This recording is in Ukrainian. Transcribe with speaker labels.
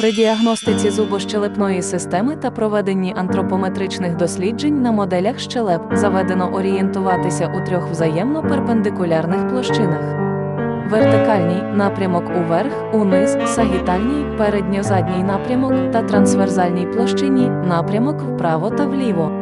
Speaker 1: При діагностиці зубощелепної системи та проведенні антропометричних досліджень на моделях щелеп заведено орієнтуватися у трьох взаємно перпендикулярних площинах. Вертикальній напрямок уверх, униз, сагітальній, передньо-задній напрямок та трансверзальній площині напрямок вправо та вліво.